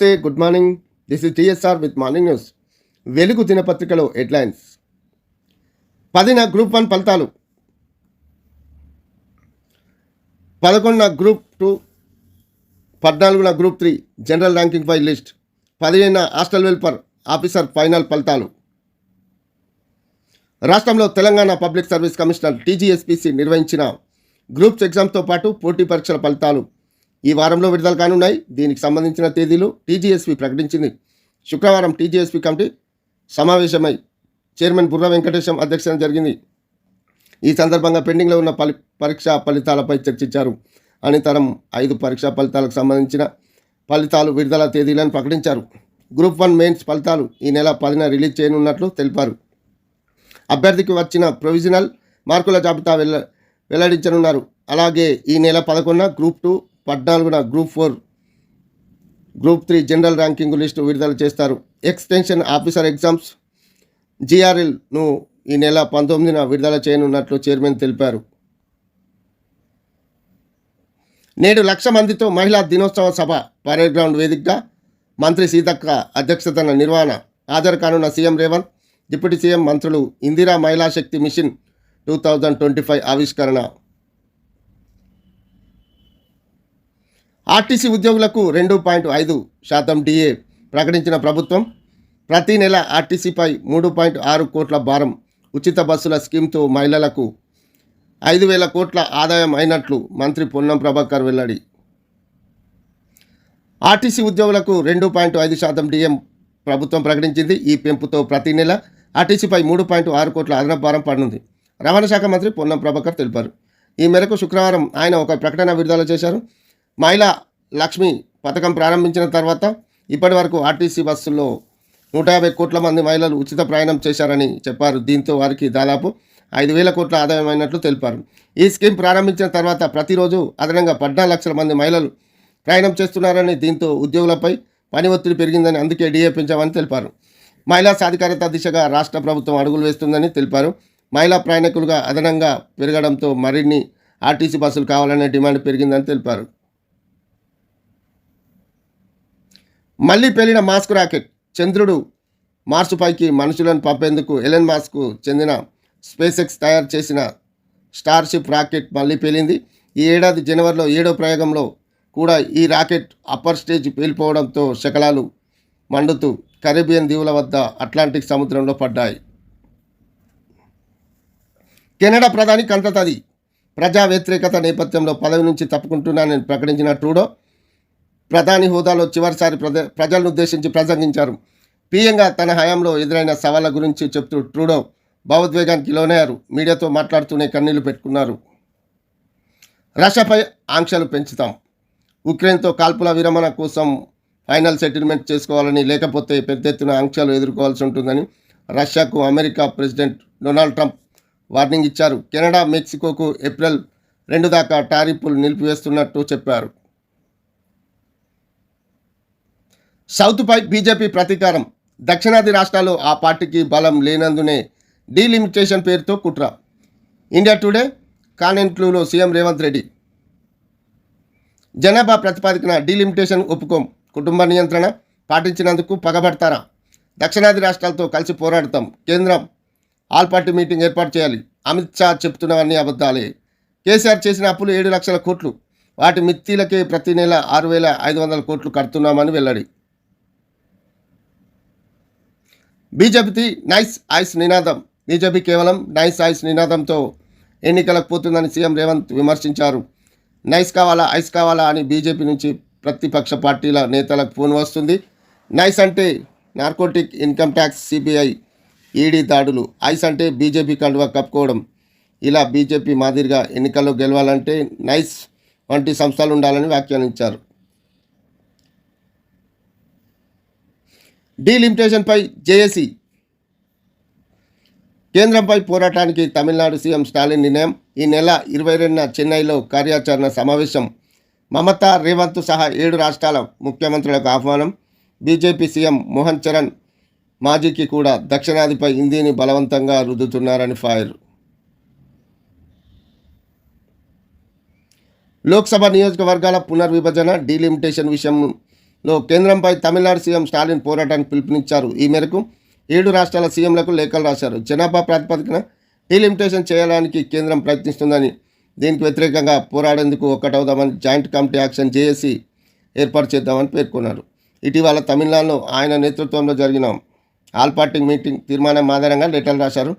నమస్తే good morning this is TSR with morning news Velugu దినపత్రికలో headlines పదిన group one ఫలితాలు. పదకొండున గ్రూప్ టూ పద్నాలుగున group three general ranking five list పదిహేనున హాస్టల్ వెల్ఫేర్ ఆఫీసర్ ఫైనల్ ఫలితాలు. రాష్ట్రంలో Telangana public service commissioner TGSPC నిర్వహించిన గ్రూప్స్ ఎగ్జామ్తో పాటు పోటీ పరీక్షల ఫలితాలు. ఈ వారంలో విడుదల కానున్నాయి. దీనికి సంబంధించిన తేదీలు టీజీఎస్పీ ప్రకటించింది. శుక్రవారం టీజీఎస్పీ కమిటీ సమావేశమై చైర్మన్ బుర్ర వెంకటేశం అధ్యక్షతన జరిగింది. ఈ సందర్భంగా పెండింగ్లో ఉన్న పలి పరీక్షా ఫలితాలపై చర్చించారు. అనంతరం ఐదు పరీక్షా ఫలితాలకు సంబంధించిన ఫలితాలు విడుదల తేదీలను ప్రకటించారు. గ్రూప్ వన్ మెయిన్స్ ఫలితాలు ఈ నెల పదిన రిలీజ్ చేయనున్నట్లు తెలిపారు. అభ్యర్థికి వచ్చిన ప్రొవిజనల్ మార్కుల జాబితా వెల్ల వెల్లడించనున్నారు. అలాగే ఈ నెల పదకొండున గ్రూప్ టూ పద్నాలుగున group four group three general ranking list విడుదల చేస్తారు. ఎక్స్టెన్షన్ ఆఫీసర్ ఎగ్జామ్స్ జిఆర్ఎల్ను ఈ నెల పంతొమ్మిదిన విడుదల చేయనున్నట్లు చైర్మన్ తెలిపారు. నేడు లక్ష మందితో మహిళా దినోత్సవ సభ పరేడ్ గ్రౌండ్ వేదికగా మంత్రి సీతక్క అధ్యక్షతన నిర్వహణ. హాజరు కానున్న సీఎం రేవంత్ డిప్యూటీ సీఎం మంత్రులు Indira Mahila Shakti mission two thousand twenty five ఆవిష్కరణ ఆర్టీసీ ఉద్యోగులకు రెండు పాయింట్ ఐదు శాతం డిఏ ప్రకటించిన ప్రభుత్వం ప్రతి నెల ఆర్టీసీపై మూడు పాయింట్ ఆరు కోట్ల భారం ఉచిత బస్సుల స్కీమ్తో మహిళలకు ఐదు వేల కోట్ల ఆదాయం అయినట్లు మంత్రి పొన్నం ప్రభాకర్ వెల్లడి. ఆర్టీసీ ఉద్యోగులకు రెండు పాయింట్ ఐదు శాతం డిఎం ప్రభుత్వం ప్రకటించింది. ఈ పెంపుతో ప్రతి నెల ఆర్టీసీపై మూడు పాయింట్ ఆరు కోట్ల అదనపు భారం పడనుంది రవాణా శాఖ మంత్రి పొన్నం ప్రభాకర్ తెలిపారు. ఈ మేరకు శుక్రవారం ఆయన ఒక ప్రకటన విడుదల చేశారు. మహిళా లక్ష్మి పథకం ప్రారంభించిన తర్వాత ఇప్పటి వరకు ఆర్టీసీ బస్సుల్లో నూట యాభై కోట్ల మంది మహిళలు ఉచిత ప్రయాణం చేశారని చెప్పారు. దీంతో వారికి దాదాపు ఐదు వేల కోట్ల ఆదాయం అయినట్లు తెలిపారు. ఈ స్కీమ్ ప్రారంభించిన తర్వాత ప్రతిరోజు అదనంగా పద్నాలుగు లక్షల మంది మహిళలు ప్రయాణం చేస్తున్నారని దీంతో ఉద్యోగులపై పని ఒత్తిడి పెరిగిందని అందుకే డిఏ పెంచామని తెలిపారు. మహిళా సాధికారత దిశగా రాష్ట్ర ప్రభుత్వం అడుగులు వేస్తుందని తెలిపారు. మహిళా ప్రయాణికులుగా అదనంగా పెరగడంతో మరిన్ని ఆర్టీసీ బస్సులు కావాలనే డిమాండ్ పెరిగిందని తెలిపారు. మళ్ళీ పేలిన మాస్క్ రాకెట్. చంద్రుడు మార్సుపైకి మనుషులను పంపేందుకు ఎలెన్ మాస్కు చెందిన స్పేస్ ఎక్స్ తయారు చేసిన స్టార్షిప్ రాకెట్ మళ్ళీ పేలింది. ఈ ఏడాది జనవరిలో ఏడో ప్రయోగంలో కూడా ఈ రాకెట్ అప్పర్ స్టేజ్ పేలిపోవడంతో శకలాలు మండుతూ కరేబియన్ దీవుల వద్ద అట్లాంటిక్ సముద్రంలో పడ్డాయి. కెనడా ప్రధాని కంటతది. ప్రజా వ్యతిరేకత నేపథ్యంలో పదవి నుంచి తప్పుకుంటున్నానని ప్రకటించిన ట్రూడో ప్రధాని హోదాలో చివరిసారి ప్రజ ప్రజలను ఉద్దేశించి ప్రసంగించారు. పీఎంగా తన హయాంలో ఎదురైన సవాళ్ళ గురించి చెప్తూ ట్రూడో భావోద్వేగానికి లోనయ్యారు. మీడియాతో మాట్లాడుతూనే కన్నీళ్ళు పెట్టుకున్నారు. రష్యాపై ఆంక్షలు పెంచుతాం. ఉక్రెయిన్తో కాల్పుల విరమణ కోసం ఫైనల్ సెటిల్మెంట్ చేసుకోవాలని లేకపోతే పెద్ద ఎత్తున ఆంక్షలు ఎదుర్కోవాల్సి ఉంటుందని రష్యాకు America president Donald Trump warning ఇచ్చారు. కెనడా మెక్సికోకు ఏప్రిల్ రెండు దాకా టారిఫ్లు నిలిపివేస్తున్నట్టు చెప్పారు. సౌత్పై బీజేపీ ప్రతీకారం. దక్షిణాది రాష్ట్రాల్లో ఆ పార్టీకి బలం లేనందునే డీలిమిటేషన్ పేరుతో కుట్ర. ఇండియా టుడే కానెంట్లూలో సీఎం రేవంత్ రెడ్డి. జనాభా ప్రతిపాదికన డీలిమిటేషన్ ఒప్పుకోం. కుటుంబ నియంత్రణ పాటించినందుకు పగబడతారా? దక్షిణాది రాష్ట్రాలతో కలిసి పోరాడతాం. కేంద్రం ఆల్ పార్టీ మీటింగ్ ఏర్పాటు చేయాలి. అమిత్ షా చెప్తున్నవన్నీ అబద్ధాలే. కేసీఆర్ చేసిన అప్పులు ఏడు లక్షల కోట్లు. వాటి మిత్తిలకే ప్రతి నెల ఆరు వేల ఐదు వందల కోట్లు కడుతున్నామని వెల్లడి. బీజేపీ నైస్ ఐస్ నినాదం. బీజేపీ కేవలం నైస్ ఐస్ నినాదంతో ఎన్నికలకు పోతుందని సీఎం రేవంత్ విమర్శించారు. నైస్ కావాలా ఐస్ కావాలా అని బీజేపీ నుంచి ప్రతిపక్ష పార్టీల నేతలకు ఫోన్ వస్తుంది. నైస్ అంటే narcotic income tax CBI ED దాడులు. ఐస్ అంటే బీజేపీ కండువా కప్పుకోవడం. ఇలా బీజేపీ మాదిరిగా ఎన్నికల్లో గెలవాలంటే నైస్ వంటి సంస్థలు ఉండాలని వ్యాఖ్యానించారు. డీలిమిటేషన్పై జేఏసీ కేంద్రంపై పోరాటానికి తమిళనాడు సీఎం స్టాలిన్ నిర్ణయం. ఈ నెల ఇరవై రెండున చెన్నైలో కార్యాచరణ సమావేశం. మమతా రేవంత్ సహా ఏడు రాష్ట్రాల ముఖ్యమంత్రులకు ఆహ్వానం. బీజేపీ సీఎం మోహన్ చరణ్ మాజీకి కూడా దక్షిణాదిపై హిందీని బలవంతంగా రుద్దుతున్నారని ఫైర్. లోక్సభ నియోజకవర్గాల పునర్విభజన డీలిమిటేషన్ విషయం లో కేంద్రంపై తమిళనాడు సీఎం స్టాలిన్ పోరాటానికి పిలుపునిచ్చారు. ఈ మేరకు ఏడు రాష్ట్రాల సీఎంలకు లేఖలు రాశారు. జనాభా ప్రాతిపదికన డీలిమిటేషన్ చేయడానికి కేంద్రం ప్రయత్నిస్తుందని దీనికి వ్యతిరేకంగా పోరాడేందుకు ఒక్కటవుదామని జాయింట్ కమిటీ యాక్షన్ జేఏసీ ఏర్పాటు చేద్దామని పేర్కొన్నారు. ఇటీవల తమిళనాడులో ఆయన నేతృత్వంలో జరిగిన ఆల్ పార్టీ మీటింగ్ తీర్మానం ఆధారంగా లెటర్లు రాశారు.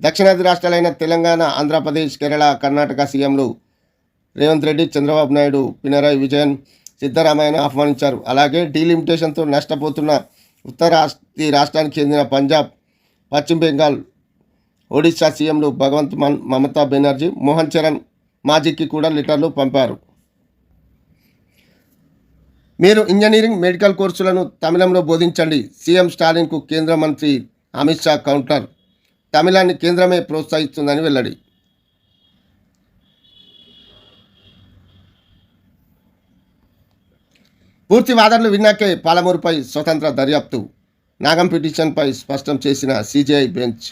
దక్షిణాది రాష్ట్రాలైన తెలంగాణ ఆంధ్రప్రదేశ్ కేరళ కర్ణాటక సీఎంలు రేవంత్ రెడ్డి చంద్రబాబు నాయుడు పినరాయి విజయన్ సిద్ధరామయ్యను ఆహ్వానించారు. అలాగే డీలిమిటేషన్తో నష్టపోతున్న ఉత్తర ఈ రాష్ట్రానికి చెందిన పంజాబ్ పశ్చిమ బెంగాల్ ఒడిశా సీఎంలు భగవంత్ మన్ మమతా బెనర్జీ మోహన్ చరణ్ మాజీకి కూడా లెటర్లు పంపారు. మీరు ఇంజనీరింగ్ మెడికల్ కోర్సులను తమిళంలో బోధించండి. సీఎం స్టాలిన్కు కేంద్ర మంత్రి అమిత్ షా కౌంటర్. తమిళాన్ని కేంద్రమే ప్రోత్సహిస్తుందని వెల్లడి. పూర్తి వాదనలు విన్నాకే పాలమూరుపై స్వతంత్ర దర్యాప్తు. నాగం పిటిషన్పై స్పష్టం చేసిన సిజేఐ బెంచ్.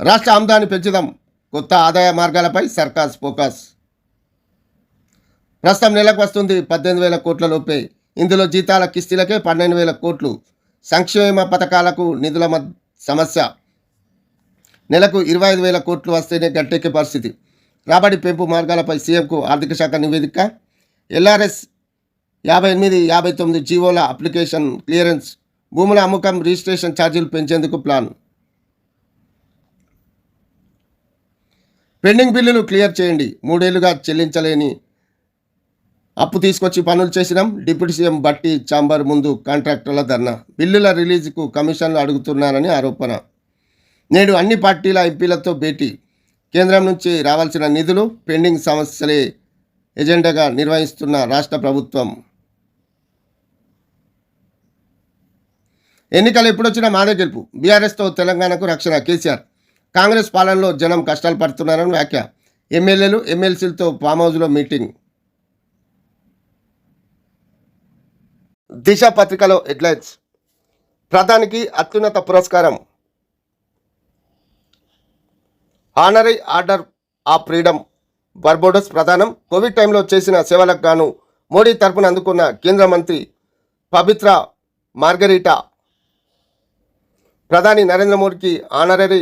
రాష్ట్ర ఆమ్దాన్ని పెంచుదాం. కొత్త ఆదాయ మార్గాలపై సర్కాస్ ఫోకస్. ప్రస్తుతం నెలకు వస్తుంది పద్దెనిమిది వేల కోట్ల లోపే. ఇందులో జీతాల కిస్తీలకే పన్నెండు వేల కోట్లు. సంక్షేమ పథకాలకు నిధుల సమస్య. నెలకు ఇరవై ఐదు వేల కోట్లు వస్తేనే గట్టెక్కే పరిస్థితి. రాబడి పెంపు మార్గాలపై సీఎంకు ఆర్థిక శాఖ నివేదిక. ఎల్ఆర్ఎస్ యాభై ఎనిమిది యాభై తొమ్మిది జీవోల అప్లికేషన్ క్లియరెన్స్ భూముల అమ్మకం రిజిస్ట్రేషన్ ఛార్జీలు పెంచేందుకు ప్లాన్. పెండింగ్ బిల్లులు క్లియర్ చేయండి. మూడేళ్ళుగా చెల్లించలేని అప్పు తీసుకొచ్చి పనులు చేసినాం. డిప్యూటీ సీఎం బట్టి చాంబర్ ముందు కాంట్రాక్టర్ల ధర్నా. బిల్లుల రిలీజ్కు కమిషన్లు అడుగుతున్నారని ఆరోపణ. నేడు అన్ని పార్టీల ఎంపీలతో భేటీ. కేంద్రం నుంచి రావాల్సిన నిధులు పెండింగ్ సమస్యలే ఎజెండాగా నిర్వహిస్తున్న రాష్ట్ర ప్రభుత్వం. ఎన్నికలు ఎప్పుడొచ్చినా మాదే గెలుపు. బీఆర్ఎస్తో తెలంగాణకు రక్షణ కేసీఆర్. కాంగ్రెస్ పాలనలో జనం కష్టాలు పడుతున్నారని వ్యాఖ్య. ఎమ్మెల్యేలు ఎమ్మెల్సీలతో ఫామ్ హౌస్లో మీటింగ్. దిశ పత్రికలో హెడ్లైన్స్. ప్రధానికి అత్యున్నత పురస్కారం. Honorary order of freedom. Barbados ప్రధానం. కోవిడ్ టైంలో చేసిన సేవలకు గాను మోడీ తరపున అందుకున్న కేంద్ర మంత్రి పవిత్ర మార్గరీటా ప్రధాని నరేంద్ర మోడీకి honorary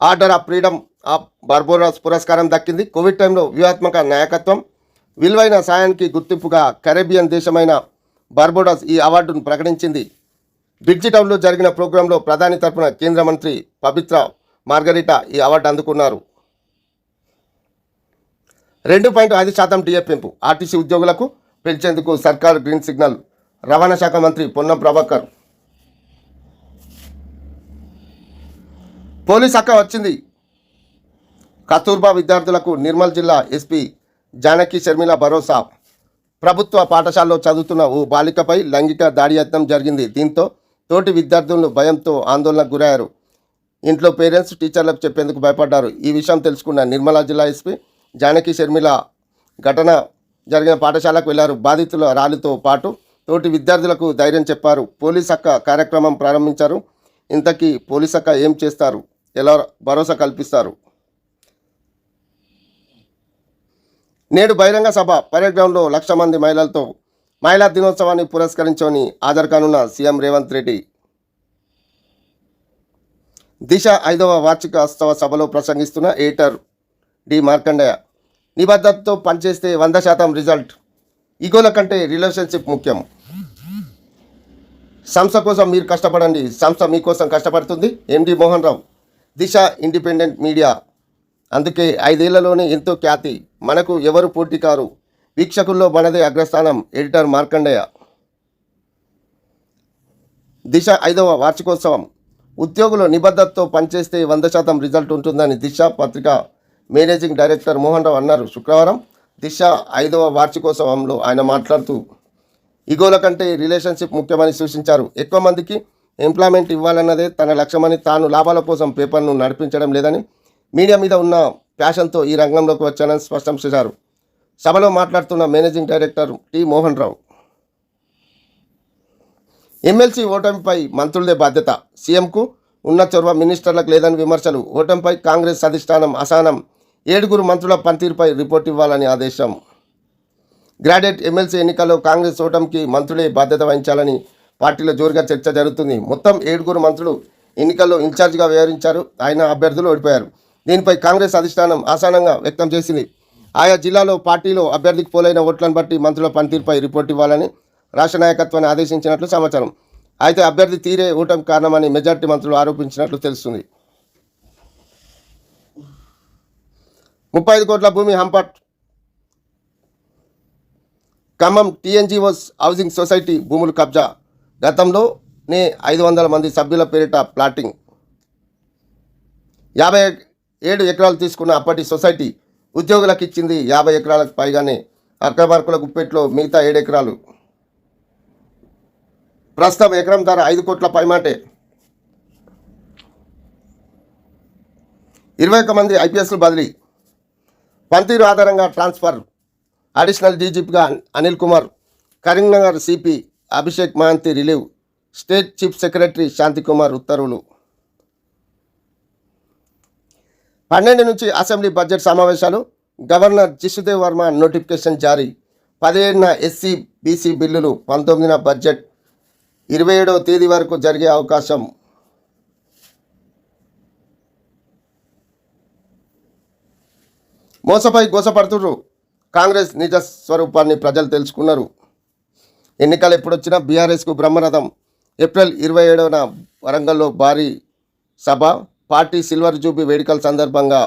order of freedom of Barbados పురస్కారం దక్కింది. కోవిడ్ టైంలో వ్యూహాత్మక నాయకత్వం విలువైన సాయానికి గుర్తింపుగా కరేబియన్ దేశమైన బార్బోడాస్ ఈ అవార్డును ప్రకటించింది. బ్రిడ్జి టౌన్లో జరిగిన ప్రోగ్రాంలో ప్రధాని తరపున కేంద్ర మంత్రి పవిత్ర మార్గరిటా ఈ అవార్డు అందుకున్నారు. రెండు పాయింట్ ఐదు శాతం డిఏ పెంపు. ఆర్టీసీ ఉద్యోగులకు పెంచేందుకు సర్కార్ గ్రీన్ సిగ్నల్. రవాణా శాఖ మంత్రి పొన్నం ప్రభాకర్. పోలీస్ శాఖ వచ్చింది. కస్తూర్బా విద్యార్థులకు నిర్మల్ జిల్లా ఎస్పీ జానకి షర్మిల భరోసా. ప్రభుత్వ పాఠశాలలో చదువుతున్న ఓ బాలికపై లైంగిక దాడి యత్నం జరిగింది. దీంతో తోటి విద్యార్థులను భయంతో ఆందోళనకు గురయ్యారు. ఇంట్లో పేరెంట్స్ టీచర్లకు చెప్పేందుకు భయపడ్డారు. ఈ విషయం తెలుసుకున్న నిర్మలా జిల్లా ఎస్పీ జానకి షర్మిల ఘటన జరిగిన పాఠశాలకు వెళ్ళారు. బాధితుల రాలితో పాటు తోటి విద్యార్థులకు ధైర్యం చెప్పారు. పోలీస్ అక్క కార్యక్రమం ప్రారంభించారు. ఇంతకీ పోలీస్ అక్క ఏం చేస్తారు? ఎలా భరోసా కల్పిస్తారు? నేడు బహిరంగ సభ పరేడ్ గ్రౌండ్లో లక్ష మంది మహిళలతో మహిళా దినోత్సవాన్ని పురస్కరించుకొని హాజరు కానున్న సీఎం రేవంత్ రెడ్డి. దిశ ఐదవ వార్షికోత్సవ సభలో ప్రసంగిస్తున్న ఏటర్ డి మార్కండయ్య నిబద్ధతతో పనిచేస్తే వంద శాతం రిజల్ట్. ఈగోల కంటే రిలేషన్షిప్ ముఖ్యం. సంస్థ కోసం మీరు కష్టపడండి. సంస్థ మీకోసం కష్టపడుతుంది. MD Mohan Rao. Disha independent media. అందుకే ఐదేళ్ళలోనే ఎంతో ఖ్యాతి. మనకు ఎవరు పోటీ కారు వీక్షకుల్లో మనదే అగ్రస్థానం ఎడిటర్ మార్కండయ్య దిశ ఐదవ వార్షికోత్సవం. ఉద్యోగులు నిబద్ధతతో పనిచేస్తే వంద శాతం రిజల్ట్ ఉంటుందని దిశ పత్రిక మేనేజింగ్ డైరెక్టర్ మోహన్ రావు అన్నారు. శుక్రవారం దిశ ఐదవ వార్షికోత్సవంలో ఆయన మాట్లాడుతూ ఇగోల కంటే రిలేషన్షిప్ ముఖ్యమని సూచించారు. ఎక్కువ మందికి ఎంప్లాయ్మెంట్ ఇవ్వాలన్నదే తన లక్ష్యమని తాను లాభాల కోసం పేపర్ను నడిపించడం లేదని మీడియా మీద ఉన్న ప్యాషన్తో ఈ రంగంలోకి వచ్చానని స్పష్టం చేశారు. సభలో మాట్లాడుతున్న managing director T. Mohan Rao MLC ఓటమిపై మంత్రులదే బాధ్యత. సీఎంకు ఉన్న చొరవ మినిస్టర్లకు లేదని విమర్శలు. ఓటమిపై కాంగ్రెస్ అధిష్టానం అసహనం. ఏడుగురు మంత్రుల పనితీరుపై రిపోర్ట్ ఇవ్వాలని ఆదేశం. గ్రాడ్యుయేట్ ఎమ్మెల్సీ ఎన్నికల్లో కాంగ్రెస్ ఓటమికి మంత్రులే బాధ్యత వహించాలని పార్టీలో జోరుగా చర్చ జరుగుతుంది. మొత్తం ఏడుగురు మంత్రులు ఎన్నికల్లో ఇన్ఛార్జిగా వ్యవహరించారు. ఆయన అభ్యర్థులు ఓడిపోయారు. దీనిపై కాంగ్రెస్ అధిష్టానం ఆసానంగా వ్యక్తం చేసింది. ఆయా జిల్లాలో పార్టీలో అభ్యర్థికి పోలైన ఓట్లను బట్టి మంత్రుల పనితీరుపై రిపోర్ట్ ఇవ్వాలని రాష్ట్ర నాయకత్వాన్ని ఆదేశించినట్లు సమాచారం. అయితే అభ్యర్థి తీరే ఓటమి కారణమని మెజార్టీ మంత్రులు ఆరోపించినట్లు తెలుస్తుంది. ముప్పై ఐదు కోట్ల భూమి హంపట్. ఖమ్మం టీఎన్జిఓస్ హౌసింగ్ సొసైటీ భూములు కబ్జా. గతంలోనే ఐదు వందల మంది సభ్యుల పేరిట ప్లాటింగ్. యాభై ఏడు ఎకరాలు తీసుకున్న అప్పటి సొసైటీ ఉద్యోగులకు ఇచ్చింది యాభై ఎకరాలకు పైగానే అక్రమార్కుల గుప్పెట్లో మిగతా ఏడు ఎకరాలు. ప్రస్తుతం ఎకరం ధర ఐదు కోట్ల పైమాటే. ఇరవై ఒక్క మంది ఐపీఎస్లు బదిలీ. పనితీరు ఆధారంగా transfer additional డీజీపీగా Anil Kumar Karimnagar CP Abhishek Mohanty relieve state chief secretary Shantikumar ఉత్తర్వులు. పన్నెండు నుంచి అసెంబ్లీ బడ్జెట్ సమావేశాలు గవర్నర్ జిషుదేవ్ వర్మ నోటిఫికేషన్ జారీ పదిహేడున ఎస్సీ బీసీ బిల్లులు పంతొమ్మిదిన బడ్జెట్ ఇరవై ఏడవ తేదీ వరకు జరిగే అవకాశం మోసపై గోసపడుతున్నారు కాంగ్రెస్ నిజ స్వరూపాన్ని ప్రజలు తెలుసుకున్నారు. ఎన్నికలు ఎప్పుడొచ్చినా బీఆర్ఎస్కు బ్రహ్మరథం. ఏప్రిల్ ఇరవై ఏడవన వరంగల్లో భారీ సభ. పార్టీ సిల్వర్ జూబీ వేడుకల సందర్భంగా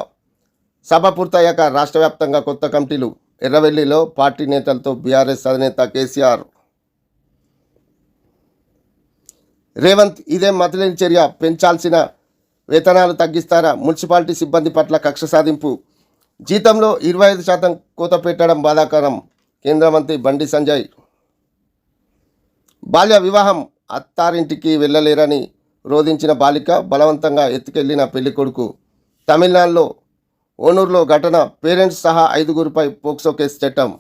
సభ పూర్తయ్యాక రాష్ట్ర వ్యాప్తంగా కొత్త కమిటీలు ఎర్రవెల్లిలో పార్టీ నేతలతో బీఆర్ఎస్ అధినేత కేసీఆర్. రేవంత్ ఇదే మతలేని చర్య. పెంచాల్సిన వేతనాలు తగ్గిస్తారా? మున్సిపాలిటీ సిబ్బంది పట్ల కక్ష సాధింపు. జీతంలో ఇరవై ఐదు శాతం కోత పెట్టడం బాధాకరం. కేంద్ర మంత్రి బండి సంజయ్. బాల్య వివాహం అత్తారింటికి వెళ్ళలేరని రోధించిన బాలిక బలవంతంగా ఎత్తుకెళ్ళిన పెళ్ళికొడుకు తమిళనాడులో ఓనూరులో ఘటన పేరెంట్స్ సహా ఐదుగురిపై పోక్సో కేసు చట్టం.